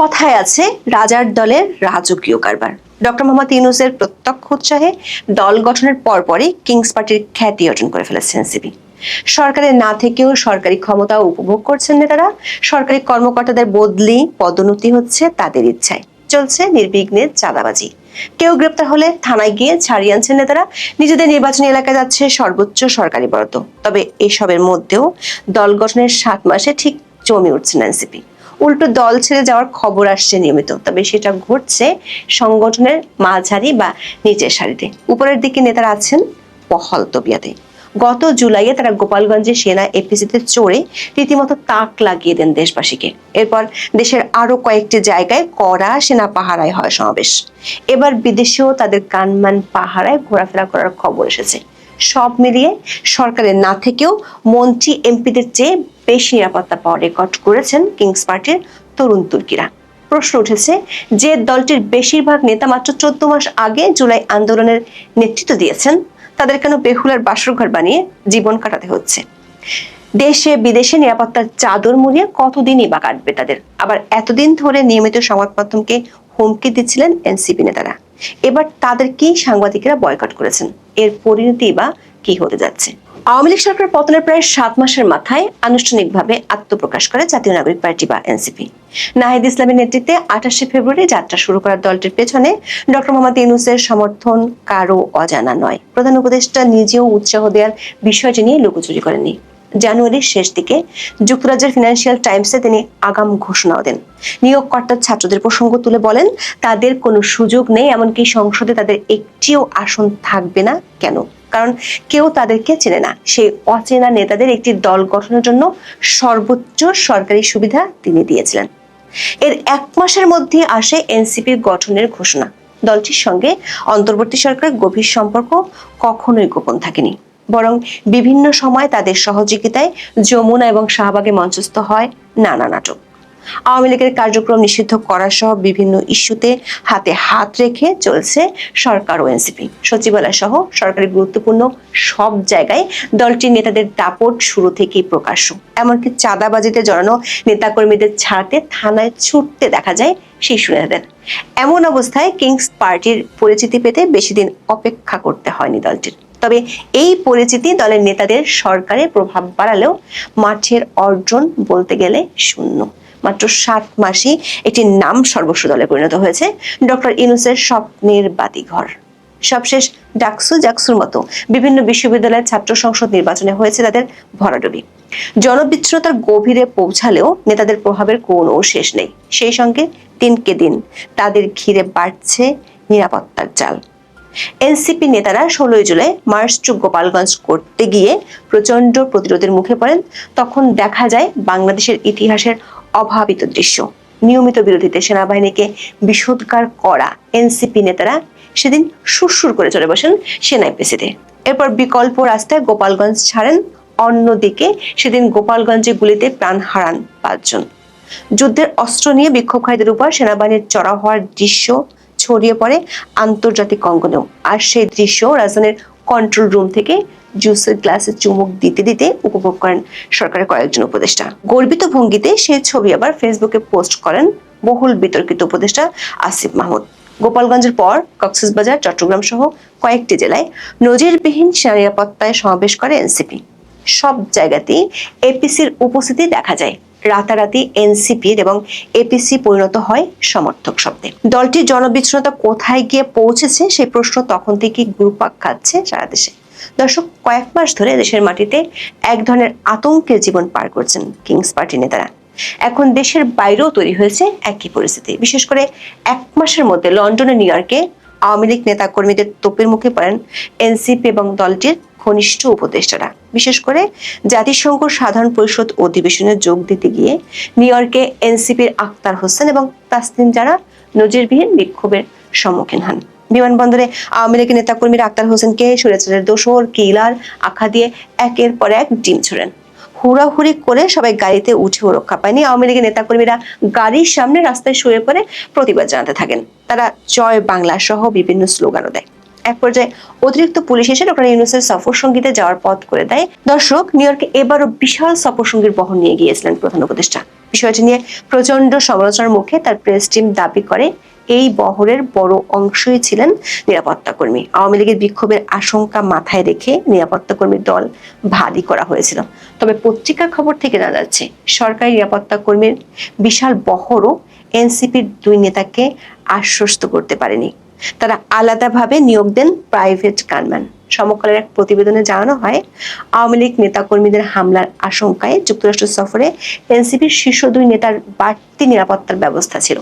কথায় আছে, রাজার দলের রাজকীয় কারবার। ডক্টর মোহাম্মদ ইউনুসের প্রত্যক্ষ উৎসাহে দল গঠনের পরপরই কিংস পার্টির খ্যাতি অর্জন করে ফেলেছে এনসিপি। সরকারের না থেকেও সরকারি ক্ষমতা উপভোগ করছেন নেতারা। সরকারি কর্মকর্তাদের বদলি, পদোন্নতি হচ্ছে তাদের ইচ্ছায়। চলছে নির্বিঘ্নে চাঁদাবাজি। কেউ গ্রেপ্তার হলে থানায় গিয়ে ছাড়িয়ে আনছেন নেতারা। নিজেদের নির্বাচনী এলাকায় যাচ্ছে সর্বোচ্চ সরকারি বরাদ্দ। তবে এসবের মধ্যেও দল গঠনের সাত মাসে ঠিক জমে উঠছেন এনসিপি। উল্টো দল ছেড়ে যাওয়ার খবর আসছে নিয়মিত। তবে সেটা ঘটছে সংগঠনের মাঝারি বা নিচের সারিতে। উপরের দিকে নেতারা আছেন পহল তবিয়াতে। গত জুলাইয়ে তারা গোপালগঞ্জে সেনা এপিসিতে চড়ে রীতিমতো তাক লাগিয়ে দেন দেশবাসীকে। এরপর দেশের আরও কয়েকটি জায়গায় কড়া সেনা পাহারায় হয় সমাবেশ। এবার বিদেশেও তাদের কানমান পাহারায় ঘোরাফেরা করার খবর এসেছে। সব মিলিয়ে সরকারের না থেকেও মন্ত্রী, এমপিদের চেয়ে বেশি নিরাপত্তা পাওয়ার রেকর্ড করেছেন কিংস পার্টির তরুণ তুর্কিরা। প্রশ্ন উঠেছে যে দলটির বেশিরভাগ নেতা মাত্র চোদ্দ মাস আগে জুলাই আন্দোলনের নেতৃত্ব দিয়েছেন, তাদের কেন বেহুলার বাসরঘর বানিয়ে জীবন কাটাতে হচ্ছে? দেশে বিদেশে নিরাপত্তার চাদর মুড়িয়ে কতদিনই বা কাটবে তাদের? আবার এতদিন ধরে নিয়মিত সংবাদ মাধ্যমকে হুমকি দিচ্ছিলেন এনসিপি নেতারা। এবার তাদের কি সাংবাদিকেরা বয়কট করেছেন। এর পরিণতি বা কি হতে যাচ্ছে? আওয়ামী লীগ সরকার পতনের প্রায় সাত মাসের মাথায় আনুষ্ঠানিকভাবে আত্মপ্রকাশ করে জাতীয় নাগরিক পার্টি বা এনসিপি। নাহিদ ইসলামের নেতৃত্বে আঠাশে ফেব্রুয়ারি যাত্রা শুরু করার দলটির পেছনে ডক্টর মোহাম্মদ ইউনুসের সমর্থন কারও অজানা নয়। প্রধান উপদেষ্টা নিজেও উৎসাহ দেওয়ার বিষয়টি নিয়ে লুকোচুরি করেননি। জানুয়ারির শেষ দিকে যুক্তরাজ্যের ফিনান্সিয়াল টাইমসে তিনি আগাম ঘোষণাও দেন। নিয়োগকর্তার ছাত্রদের প্রসঙ্গ তুলে বলেন, তাদের কোনো সুযোগ নেই, এমনকি সংসদে তাদের একটিও আসন থাকবে না কেন? কারণ কেউ তাদেরকে চেনে না। সেই অচেনা নেতাদের একটি দল গঠনের জন্য সর্বোচ্চ সরকারি সুবিধা তিনি দিয়েছিলেন। এর এক মাসের মধ্যে আসে এনসিপি গঠনের ঘোষণা। দলটির সঙ্গে অন্তর্বর্তী সরকারের গভীর সম্পর্ক কখনোই গোপন থাকেনি। বরং বিভিন্ন সময় তাদের সহযোগিতায় যমুনা এবং শাহবাগে মঞ্চস্থ হয় নানা নাটক। আওয়ামী লীগের কার্যক্রম নিষিদ্ধ করা সহ বিভিন্ন ইস্যুতে হাতে হাত রেখে চলছে সরকার ও এনসিপি। সচিবালয় সহ সরকারি গুরুত্বপূর্ণ সব জায়গায় দলটির নেতাদের দাপট শুরু থেকেই প্রকাশ্য। এমনকি চাঁদাবাজিতে জড়ানো নেতাকর্মীদের ছাড়তে থানায় ছুটতে দেখা যায় শীর্ষ নেতাদের এমন অবস্থায় কিংস পার্টির পরিচিতি পেতে বেশি দিন অপেক্ষা করতে হয়নি দলটির। তবে এই পরিচিতি দলের নেতাদের সরকারে প্রভাব বাড়ালেও মাঠের অর্জন বলতে গেলে শূন্য। মাত্র সাত মাসই একটি নাম সর্বস্ব দলে পরিণত হয়েছে ডক্টর ইনুসের স্বপ্নের বাতিঘর। সবশেষ ডাকসু জাকসুর মতো বিভিন্ন বিশ্ববিদ্যালয়ের ছাত্র সংসদ নির্বাচনে হয়েছে তাদের ভরাডুবি। জনবিচ্ছিন্নতার গভীরে পৌঁছালেও নেতাদের প্রভাবের কোনো শেষ নেই। সেই সঙ্গে দিনকে দিন তাদের ঘিরে বাড়ছে নিরাপত্তার জাল। এনসিপি নেতারা ষোলোই জুলাই মার্চ টু গোপালগঞ্জ করতে গিয়ে প্রচণ্ড প্রতিরোধের মুখে পড়েন। তখন দেখা যায় বাংলাদেশের ইতিহাসের অভাবিত দৃশ্য। নিয়মিত বিরোধীতে সেনাবাহিনীকে বিশোধকার করা এনসিপি নেতারা সেদিন সুরসুর করে চলে বসেন সেনাই পেসিতে। এরপর বিকল্প রাস্তায় গোপালগঞ্জ ছাড়েন, অন্যদিকে সেদিন গোপালগঞ্জে গুলিতে প্রাণ হারান পাঁচজন। যুদ্ধের অস্ত্র নিয়ে বিক্ষোভকারীদের উপর সেনাবাহিনীর চড়া হওয়ার দৃশ্য ছড়িয়ে পড়ে আন্তর্জাতিক অঙ্গনেও। আর সেই দৃশ্য রাজধানীর কন্ট্রোল রুম থেকে জুসের গ্লাসে চুমুক দিতে দিতে উপভোগ করেন সরকারের কয়েকজন উপদেষ্টা। গর্বিত ভঙ্গিতে সেই ছবি আবার ফেসবুকে পোস্ট করেন বহুল বিতর্কিত উপদেষ্টা আসিফ মাহমুদ। গোপালগঞ্জের পর কক্সবাজার, চট্টগ্রাম সহ কয়েকটি জেলায় নজিরবিহীন সেনা নিরাপত্তায় সমাবেশ করে এনসিপি। সব জায়গাতেই এপিসির উপস্থিতি দেখা যায়। রাতারাতি এনসিপির এবং এপিসি পরিণত হয় সমর্থক শব্দে। দলটির জনবিচ্ছিন্নতা কোথায় গিয়ে পৌঁছেছে সেই প্রশ্ন তখন থেকেই গুরুপাক খাচ্ছে সারা দেশে। দর্শক, কয়েক মাস ধরে দেশের মাটিতে এক ধরনের আতঙ্কের জীবন পার করছেন কিংস পার্টি নেতারা। এখন দেশের বাইরেও তৈরি হয়েছে একই পরিস্থিতি। বিশেষ করে এক মাসের মধ্যে লন্ডন নিউ ইয়র্কে আওয়ামী লীগ নেতা কর্মীদের তোপের মুখে পড়েন এনসিপি এবং দলটির ঘনিষ্ঠ উপদেষ্টারা। বিশেষ করে জাতিসংঘ সাধারণ পরিষদ অধিবেশনে যোগ দিতে গিয়ে নিউ ইয়র্কে এনসিপির আক্তার হোসেন এবং তাসলিম যারা নজিরবিহীন বিক্ষোভের সম্মুখীন হন। বিমানবন্দরে আওয়ামী লীগের নেতাকর্মীরা আক্তার হোসেনকে সুরেচারের দোসর কিলার, আখা দিয়ে একের পর এক ডিম ছোড়েন। হুড়াহুড়ি করে সবাই গাড়িতে উঠেও রক্ষা পায়নি। আওয়ামী লীগের নেতাকর্মীরা গাড়ির সামনে রাস্তায় শুয়ে পড়ে প্রতিবাদ জানাতে থাকেন। তারা জয় বাংলা সহ বিভিন্ন স্লোগানও দেয়। এক পর্যায়ে অতিরিক্ত পুলিশ এসে ডক্টর ইউনুসের সফর সঙ্গীতে যাওয়ার পথ করে দেয়। দর্শক, নিউ ইয়র্কে এবারও বিশাল সফর সঙ্গীর বহন নিয়ে গিয়েছিলেন প্রধান উপদেষ্টা। বিষয়টি নিয়ে প্রচণ্ড সমালোচনার মুখে তার প্রেস টিম দাবি করে, এই বহরের বড় অংশই ছিলেন নিরাপত্তা কর্মী। আওয়ামী লীগের বিক্ষোভের আশঙ্কা মাথায় রেখে নিরাপত্তা কর্মীর দল ভারী করা হয়েছিল। তবে পত্রিকার খবর থেকে জানা যাচ্ছে, সরকারি নিরাপত্তা কর্মীর বিশাল বহরও এনসিপির দুই নেতাকে আশ্বস্ত করতে পারেনি। তারা আলাদাভাবে নিয়োগ দেন প্রাইভেট গানম্যান। সমকালের এক প্রতিবেদনে জানানো হয়, আওয়ামী লীগ নেতাকর্মীদের হামলার আশঙ্কায় যুক্তরাষ্ট্র সফরে এনসিপির শীর্ষ দুই নেতার বাড়তি নিরাপত্তার ব্যবস্থা ছিল।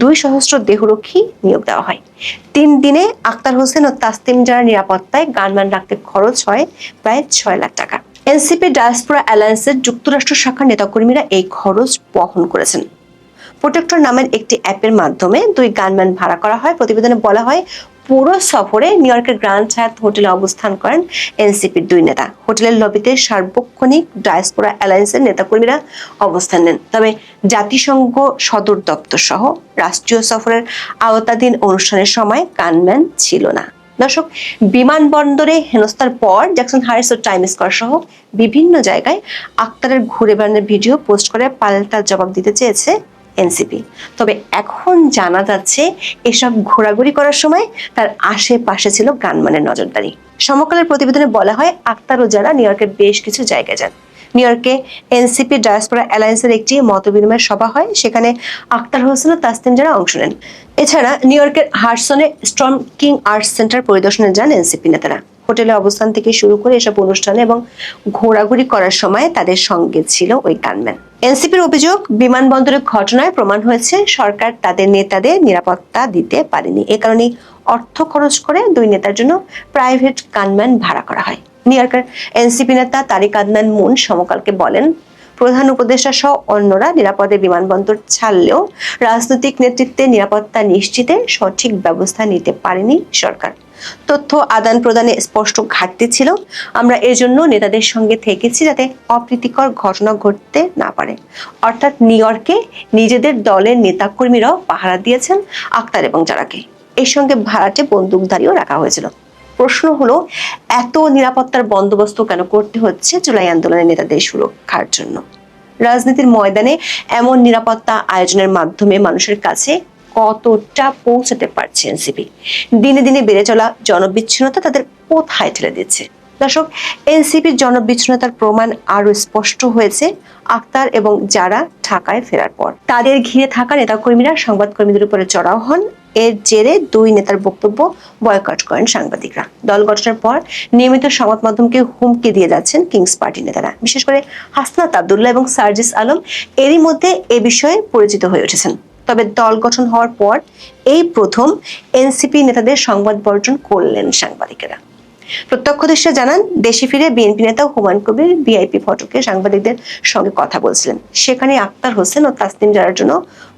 দুই সহস্র দেহরক্ষী নিয়োগ দেওয়া হয়। তিন দিনে আক্তার হোসেন ও তাসতিম যারা নিরাপত্তায় গানম্যান রাখতে খরচ হয় প্রায় ছয় লাখ টাকা। এনসিপি ডায়াসপোরা অ্যালায়েন্সের যুক্তরাষ্ট্র শাখার নেতাকর্মীরা এই খরচ বহন করেছেন। প্রোটেক্টর নামের একটি অ্যাপের মাধ্যমে দুই গানম্যান ভাড়া করা হয়। প্রতিবেদনে বলা হয়, পুরো সফরে নিউ ইয়র্কের গ্র্যান্ড হায়াত হোটেলে অবস্থান করেন এনসিপির দুই নেতা। হোটেলের লবিতে সার্বক্ষণিক ডায়াসপোরা অ্যালায়েন্সের নেতাকর্মীরা অবস্থান নেন। তবে জাতিসংঘ সদর দপ্তর সহ রাষ্ট্রীয় সফরের আওতাধীন অনুষ্ঠানের সময় গানম্যান ছিল না। দর্শক, বিমানবন্দরে হেনস্থার পর জ্যাকসন হারিস ও টাইম স্কোয়ার সহ বিভিন্ন জায়গায় আক্তারের ঘুরে বেড়ানোর ভিডিও পোস্ট করে পাল্টা জবাব দিতে চেয়েছে এনসিপি। তবে এখন জানা যাচ্ছে এসব ঘোরাঘুরি করার সময় তার আশেপাশে ছিল গানমানের নজরদারি। সমকালের প্রতিবেদনে বলা হয় আক্তার ও যারা নিউ ইয়র্কের বেশ কিছু জায়গায় যান। নিউ ইয়র্কে এনসিপি ডায়াসপোরা অ্যালায়েন্সের একটি মতবিনিময় সভা হয়, সেখানে আক্তার হোসেন ও তাসতিম যারা অংশ নেন। এছাড়া নিউ ইয়র্কের হার্সনে স্টর্ম কিং আর্টস সেন্টার পরিদর্শনে যান এনসিপি নেতারা। হোটেলে অবস্থান থেকে শুরু করে এসব অনুষ্ঠানে এবং ঘোরাঘুরি করার সময় তাদের সঙ্গে ছিল ওই গানম্যান। এনসিপির অভিযোগ, বিমানবন্দরের ঘটনায় প্রমাণ হয়েছে সরকার তাদের নেতাদের নিরাপত্তা দিতে পারেনি। এ কারণে অর্থ খরচ করে দুই নেতার জন্য প্রাইভেট গানম্যান ভাড়া করা হয়। নিউ ইয়র্কের এনসিপি নেতা তারিক আদনান মুন সমকালকে বলেন, প্রধান উপদেষ্টা সহ অন্যরা নিরাপদে বিমানবন্দর ছাড়লেও রাজনৈতিক নেতৃত্বে নিরাপত্তা নিশ্চিতে সঠিক ব্যবস্থা নিতে পারেনি সরকার। তথ্য আদান প্রদানে স্পষ্ট ঘাটতি ছিল। আমরা এজন্য নেতাদের সঙ্গে থেকেছি যাতে অপ্রীতিকর ঘটনা ঘটতে না পারে। অর্থাৎ নিউ ইয়র্কে নিজেদের দলের নেতাকর্মীরাও পাহারা দিয়েছেন আক্তার এবং যারাকে এর সঙ্গে ভাড়াটে বন্দুকধারীও রাখা হয়েছিল। প্রশ্ন হলো, এত নিরাপত্তার বন্দোবস্ত কেন করতে হচ্ছে জুলাই আন্দোলনের নেতাদের সুরক্ষার জন্য? রাজনীতির ময়দানে এমন নিরাপত্তা আয়োজনের মাধ্যমে মানুষের কাছে কতটা পৌঁছাতে পারছে এনসিপি? দিনে দিনে বেড়ে চলা জনবিচ্ছিন্নতা তাদের কোথায় ঠেলে দিচ্ছে? দর্শক, এনসিপির জনবিচ্ছিন্নতার প্রমাণ আরও স্পষ্ট হয়েছে আক্তার এবং যারা ঢাকায় ফেরার পর। তাদের ঘিরে থাকা নেতাকর্মীরা সংবাদকর্মীদের উপরে চড়াও হন। এর জেরে দুই নেতার বক্তব্য বয়কট করেন সাংবাদিকরা। দল গঠনের পর নিয়মিত সংবাদ মাধ্যমকে হুমকি দিয়ে যাচ্ছেন কিংস পার্টি নেতারা। বিশেষ করে হাসনাত আবদুল্লাহ এবং সার্জিস আলম এরই মধ্যে এ বিষয়ে পরিচিত হয়ে উঠেছেন। তবে দল গঠন হওয়ার পর এই প্রথম এনসিপি নেতাদের সংবাদ বর্জন করলেন সাংবাদিকেরা। প্রত্যক্ষদর্শীরা জানান, দেশে ফিরে বিএনপি নেতা হুমায়ুন কবির বিআইপি ফটকে সাংবাদিকদের সঙ্গে কথা বলছিলেন। সেখানে আক্তার হোসেন ও তাসনিম জানার জন্য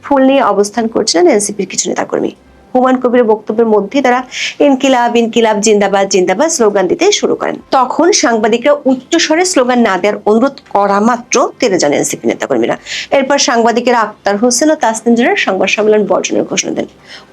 ফুল নিয়ে অবস্থান করছিলেন এনসিপির কিছু নেতাকর্মী। হুমায়ুন কবিরের বক্তব্যের মধ্যে তারা ইনকিলাব ইনকিলাব, জিন্দাবাদ জিন্দাবাদ স্লোগান দিতে শুরু করেন। তখন সাংবাদিকরা উচ্চস্বরে স্লোগান না দেওয়ার অনুরোধ করা মাত্র তেরে যান এনসিপি নেতাকর্মীরা। এরপর সাংবাদিকেরা আক্তার হোসেন ও তাসনিম জারার সংবাদ সম্মেলন বর্জনের ঘোষণা দেন।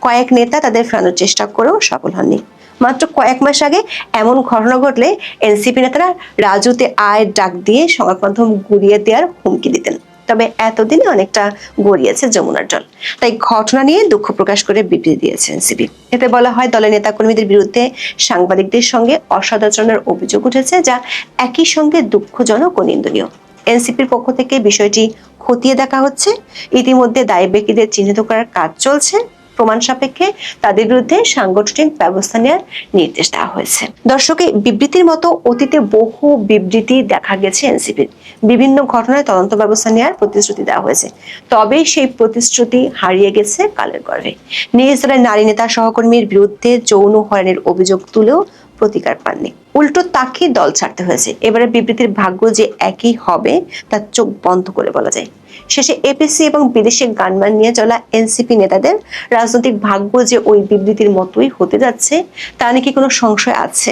কয়েক নেতা তাদের ফেরানোর চেষ্টা করেও সফল হননি। মাত্র কয়েক মাস আগে এমন ঘটনা ঘটলে এনসিপি নেতারা রাজুতে আয়ের ডাক দিয়ে সংবাদ মাধ্যম গুড়িয়ে দেওয়ার হুমকি দিতেন। তবে এতদিনে অনেকটা গড়িয়েছে যমুনার জল। তাই ঘটনা নিয়ে দুঃখ প্রকাশ করে বিবৃতি দিয়েছে এনসিপি এতে বলা হয়, দলের নেতাকর্মীদের বিরুদ্ধে সাংবাদিকদের সঙ্গে অসদাচরণের অভিযোগ উঠেছে যা একই সঙ্গে দুঃখজনক ও নিন্দনীয়। এনসিপির পক্ষ থেকে বিষয়টি খতিয়ে দেখা হচ্ছে। ইতিমধ্যে দায়ী ব্যক্তিদের চিহ্নিত করার কাজ চলছে। প্রমাণ সাপেক্ষে তাদের বিরুদ্ধে সাংগঠনিক ব্যবস্থা নেওয়ার নির্দেশ দেওয়া হয়েছে। দর্শকে বিবৃতির মতো অতীতে বহু বিবৃতি দেখা গেছে এনসিপির। বিভিন্ন ঘটনায় তদন্ত ব্যবস্থা নেওয়ার প্রতিশ্রুতি দেওয়া হয়েছে। তবে সেই প্রতিশ্রুতি হারিয়ে গেছে কালের গর্ভে। নিজ নারী নেতা সহকর্মীর বিরুদ্ধে যৌন হয়রানির অভিযোগ তুলেও প্রতিকার পাননি। উল্টো তাকে দল ছাড়তে হয়েছে। এবারে বিবৃতির ভাগ্য যে একই হবে তার চোখ বন্ধ করে বলা যায়। শেষে এপিসি এবং বিদেশে গানমান নিয়ে চলা এনসিপি নেতাদের রাজনৈতিক ভাগ্য যে ওই বিবৃতির মতোই হতে যাচ্ছে, তা নাকি কোনো সংশয় আছে?